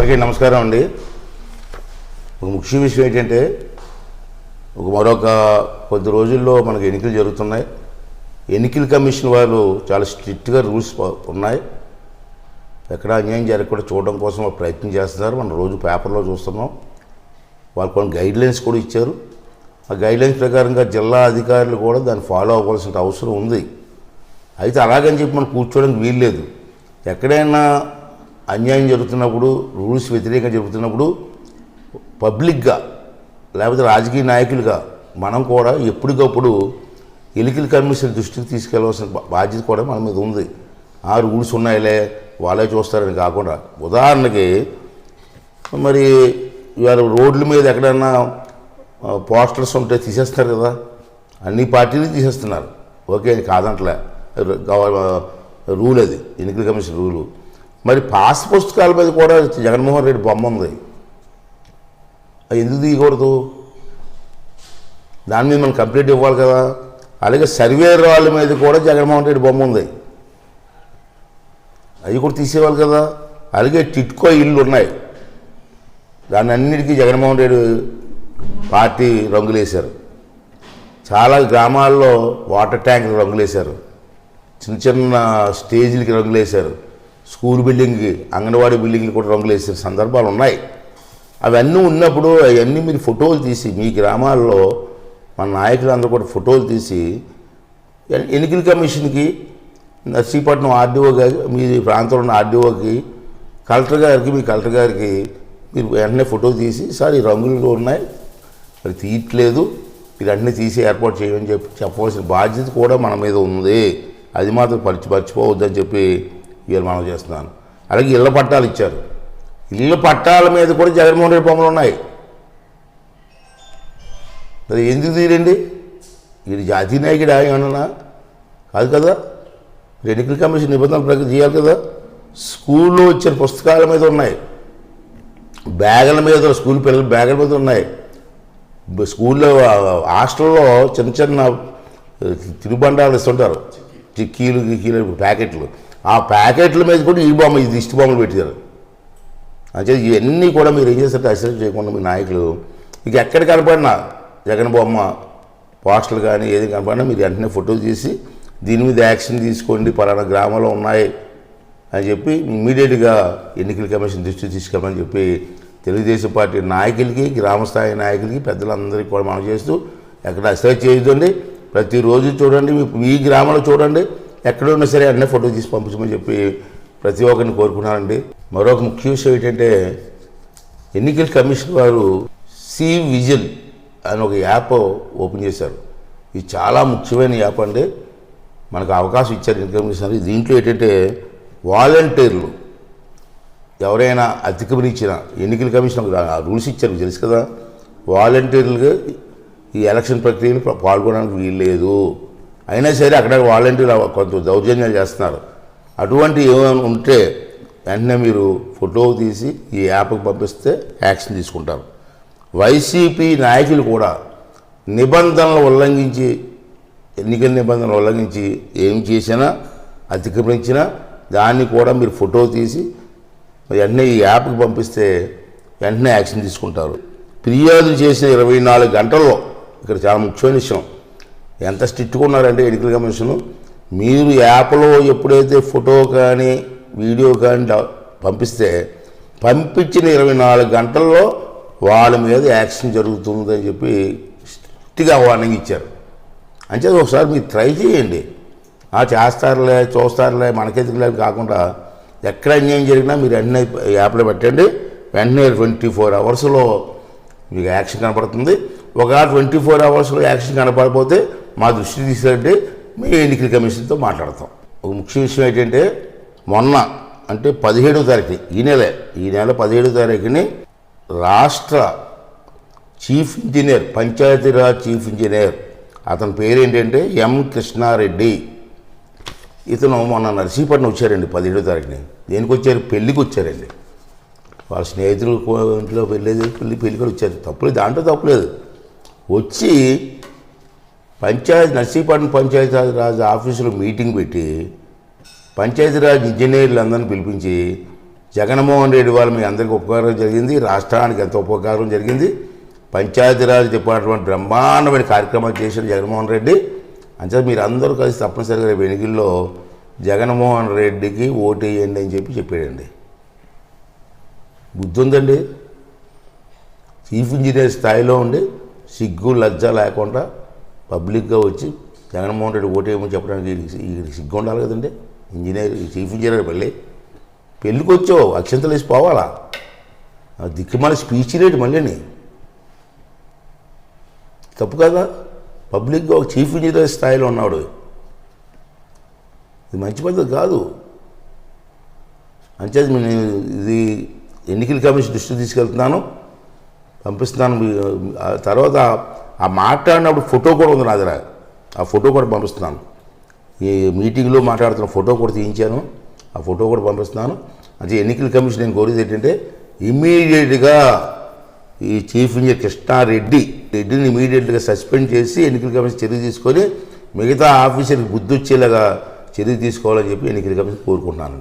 అందరికీ నమస్కారం అండి. ఒక ముఖ్య విషయం ఏంటంటే ఒక మరొక కొద్ది రోజుల్లో మనకి ఎన్నికలు జరుగుతున్నాయి. ఎన్నికల కమిషన్ వాళ్ళు చాలా స్ట్రిక్ట్గా రూల్స్ ఉన్నాయి. ఎక్కడ అన్యాయం జరగకుండా చూడడం కోసం వాళ్ళు ప్రయత్నం చేస్తున్నారు. మనం రోజు పేపర్లో చూస్తున్నాం. వాళ్ళు కొన్ని గైడ్లైన్స్ కూడా ఇచ్చారు. ఆ గైడ్లైన్స్ ప్రకారంగా జిల్లా అధికారులు కూడా దాన్ని ఫాలో అవ్వాల్సిన అవసరం ఉంది. అయితే అలాగని చెప్పి మనం కూర్చోవడానికి వీల్లేదు. ఎక్కడైనా అన్యాయం జరుగుతున్నప్పుడు రూల్స్ వ్యతిరేకంగా జరుగుతున్నప్పుడు పబ్లిక్గా లేకపోతే రాజకీయ నాయకులుగా మనం కూడా ఎప్పటికప్పుడు ఎలికల కమిషన్ దృష్టికి తీసుకెళ్ళవలసిన బాధ్యత కూడా మన మీద ఉంది. ఆ రూల్స్ ఉన్నాయిలే వాళ్ళే చూస్తారని కాకుండా ఉదాహరణకి మరి ఇవాళ రోడ్ల మీద ఎక్కడన్నా పోస్టర్స్ ఉంటే తీసేస్తారు కదా అన్ని పార్టీలు తీసేస్తున్నారు. ఓకే అది కాదంటలే. రు- రూల్ అది ఎన్నికల కమిషన్ రూలు. మరి పాస్ పుస్తకాల మీద కూడా జగన్మోహన్ రెడ్డి బొమ్మ ఉంది. అది ఎందుకు తీయకూడదు? దాని మీద మనం కంప్లీట్ ఇవ్వాలి కదా. అలాగే సర్వే వాళ్ళ మీద కూడా జగన్మోహన్ రెడ్డి బొమ్మ ఉంది. అవి కూడా తీసేవాళ్ళు కదా. అలాగే టిట్కో ఇల్లు ఉన్నాయి. దాన్ని అన్నిటికీ జగన్మోహన్ రెడ్డి పార్టీ రంగులేశారు. చాలా గ్రామాల్లో వాటర్ ట్యాంక్ రంగులేశారు. చిన్న చిన్న స్టేజీలకి రంగులేశారు. స్కూల్ బిల్డింగ్కి అంగన్వాడీ బిల్డింగ్కి కూడా రంగులు వేసిన సందర్భాలు ఉన్నాయి. అవన్నీ ఉన్నప్పుడు అవన్నీ మీరు ఫోటోలు తీసి మీ గ్రామాల్లో మన నాయకులందరూ కూడా ఫోటోలు తీసి ఎన్నికల కమిషన్కి నర్సీపట్నం ఆర్డీఓ గారి మీ ప్రాంతంలో ఉన్న ఆర్డీఓకి కలెక్టర్ గారికి మీ కలెక్టర్ గారికి మీరు వెంటనే ఫోటో తీసి సార్ ఈ రంగులు ఉన్నాయి. మరి తీయట్లేదు. మీరు వెంటనే తీసి ఏర్పాటు చేయమని చెప్పి చెప్పవలసిన బాధ్యత కూడా మన మీద ఉంది. అది మాత్రం పరిచి పరిచిపోవద్దని చెప్పి ఇవాళ మనం చేస్తున్నాను. అలాగే ఇళ్ళ పట్టాలు ఇచ్చారు. ఇళ్ళ పట్టాల మీద కూడా జగన్మోహన్ రెడ్డి బొమ్మలు ఉన్నాయి. మరి ఎందుకు తీరండి? ఇది జాతీయ నాయకుడా ఏమన్నా? కాదు కదా. ఎన్నికల కమిషన్ నిబంధనలు ప్రకారం చేయాలి కదా. స్కూల్లో వచ్చిన పుస్తకాల మీద ఉన్నాయి. బ్యాగుల మీద స్కూల్ పిల్లల బ్యాగుల మీద ఉన్నాయి. స్కూల్లో హాస్టల్లో చిన్న చిన్న తిరుబండాలు తినుబండాలు ఇస్తుంటారు. చిక్కీలు గిక్కీలు ప్యాకెట్లు. ఆ ప్యాకెట్ల మీద కూడా ఈ బొమ్మ ఇది దిష్టి బొమ్మలు పెట్టారు. అంటే ఇవన్నీ కూడా మీరు ఏం చేస్తారు అసలు చేయకుండా మీ నాయకులు ఇక ఎక్కడ కనపడినా జగన్ బొమ్మ పోస్టర్లు కానీ ఏది కనపడినా మీరు వెంటనే ఫోటో తీసి దీని మీద యాక్షన్ తీసుకోండి పలానా గ్రామంలో ఉన్నాయి అని చెప్పి ఇమ్మీడియట్గా ఎన్నికల కమిషన్ దృష్టి తీసుకెళ్ళమని చెప్పి తెలుగుదేశం పార్టీ నాయకులకి గ్రామస్థాయి నాయకులకి పెద్దలందరికీ కూడా మనం చేస్తూ ఎక్కడ అసలు చేయొద్దండి. ప్రతిరోజు చూడండి మీ గ్రామంలో చూడండి. ఎక్కడున్నా సరే అన్నీ ఫోటో తీసి పంపించమని చెప్పి ప్రతి ఒక్కరిని కోరుకున్నానండి మరొక ముఖ్య విషయం ఏంటంటే ఎన్నికల కమిషన్ వారు సి విజిల్ అని ఒక యాప్ ఓపెన్ చేశారు. ఇది చాలా ముఖ్యమైన యాప్ అండి. మనకు అవకాశం ఇచ్చారు ఎన్నికల కమిషన్ దీంట్లో ఏంటంటే వాలంటీర్లు ఎవరైనా అతిక్రమించిన ఎన్నికల కమిషన్ రూల్స్ ఇచ్చారు తెలుసు కదా. వాలంటీర్లుగా ఈ ఎలక్షన్ ప్రక్రియలో పాల్గొనడానికి పాల్గొనడానికి వీల్లేదు. అయినా సరే అక్కడ వాలంటీర్లు కొంత దౌర్జన్యాలు చేస్తున్నారు. అటువంటి ఏమైనా ఉంటే వెంటనే మీరు ఫోటో తీసి ఈ యాప్కి పంపిస్తే యాక్షన్ తీసుకుంటారు. వైసీపీ నాయకులు కూడా నిబంధనలు ఉల్లంఘించి ఎన్నికల నిబంధనలు ఉల్లంఘించి ఏం చేసినా అతిక్రమించినా దాన్ని కూడా మీరు ఫోటో తీసి వెంటనే ఈ యాప్కి పంపిస్తే వెంటనే యాక్షన్ తీసుకుంటారు. ఫిర్యాదు చేసిన ఇరవై నాలుగు గంటల్లో ఇక్కడ చాలా ముఖ్యమైన విషయం ఎంత స్ట్రిక్ట్గా ఉన్నారంటే ఎన్నికల కమిషను? మీరు యాప్లో ఎప్పుడైతే ఫోటో కానీ వీడియో కానీ పంపిస్తే పంపించిన ఇరవై నాలుగు గంటల్లో వాళ్ళ మీద యాక్షన్ జరుగుతుందని చెప్పి స్ట్రిక్ట్గా వార్నింగ్ ఇచ్చారు. అంటే ఒకసారి మీరు ట్రై చేయండి. ఆ చేస్తారులే చూస్తారులే మనకెందుకులే కాకుండా ఎక్కడ అన్యాయం జరిగినా మీరు వెంటనే యాప్లో పెట్టండి. వెంటనే ట్వంటీ ఫోర్ అవర్స్లో మీకు యాక్షన్ కనపడుతుంది. ఒకవేళ ట్వంటీ ఫోర్ అవర్స్లో యాక్షన్ కనపడిపోతే మా దృష్టి తీసుకెళ్ళి మేము ఎన్నికల కమిషన్తో మాట్లాడతాం. ఒక ముఖ్య విషయం ఏంటంటే మొన్న అంటే పదిహేడో తారీఖు ఈ నెల ఈ నెల పదిహేడో తారీఖుని రాష్ట్ర chief engineer Panchayati Raj chief engineer అతని పేరు ఏంటంటే ఎం కృష్ణారెడ్డి. ఇతను మొన్న నర్సీపట్నం వచ్చారండి పదిహేడో తారీఖుని. దేనికి వచ్చారు? పెళ్ళికి వచ్చారండి. వాళ్ళ స్నేహితులు ఇంట్లో పెళ్ళేది పెళ్ళి పెళ్ళి కూడా వచ్చారు. తప్పులేదు దాంట్లో తప్పులేదు. వచ్చి పంచాయతీ నర్సీపట్నం పంచాయతీరాజ్ ఆఫీసులో మీటింగ్ పెట్టి పంచాయతీరాజ్ ఇంజనీర్లు అందరిని పిలిపించి జగన్మోహన్ రెడ్డి వాళ్ళు మీ అందరికీ ఉపకారం జరిగింది రాష్ట్రానికి ఎంత ఉపకారం జరిగింది. పంచాయతీరాజ్ డిపార్ట్మెంట్ బ్రహ్మాండమైన కార్యక్రమాలు చేశారు జగన్మోహన్ రెడ్డి. అంతే మీరు అందరూ కలిసి తప్పనిసరిగా రేపు ఎన్నికల్లో జగన్మోహన్ రెడ్డికి ఓటు వేయండి అని చెప్పి చెప్పాడండి. బుద్ధి ఉందండి చీఫ్ ఇంజనీర్ స్థాయిలో ఉండి సిగ్గు లజ్జ లేకుండా పబ్లిక్గా వచ్చి జగన్మోహన్ రెడ్డి ఓటేయమని చెప్పడానికి వీడికి- సిగ్గు ఉండాలి కదండి. ఇంజనీర్ చీఫ్ ఇంజనీర్ పెళ్ళి పెళ్ళికి వచ్చావు అక్షంతలు వేసి పోవాలా? దిక్కుమాల స్పీచ్ రేటు మళ్ళీని. తప్పు కదా. పబ్లిక్గా ఒక చీఫ్ ఇంజనీర్ స్థాయిలో ఉన్నాడు. ఇది మంచి పద్ధతి కాదు. అంచేది నేను ఇది ఎన్నికల కమిషన్ దృష్టికి తీసుకెళ్తున్నాను. పంపిస్తున్నాను తర్వాత ఆ మాట్లాడినప్పుడు ఫోటో కూడా ఉంది నా దగ్గర. ఆ ఫోటో కూడా పంపిస్తున్నాను. ఈ మీటింగ్లో మాట్లాడుతున్న ఫోటో కూడా తీయించాను. ఆ ఫోటో కూడా పంపిస్తున్నాను. అంటే ఎన్నికల కమిషన్ నేను కోరేది ఏంటంటే ఇమీడియట్గా ఈ చీఫ్ ఇంజనీర్ కృష్ణారెడ్డి రెడ్డిని ఇమీడియట్గా సస్పెండ్ చేసి ఎన్నికల కమిషన్ చర్య తీసుకొని మిగతా ఆఫీసర్కి బుద్ధి వచ్చేలాగా చర్య తీసుకోవాలని చెప్పి ఎన్నికల కమిషన్ కోరుకుంటున్నాను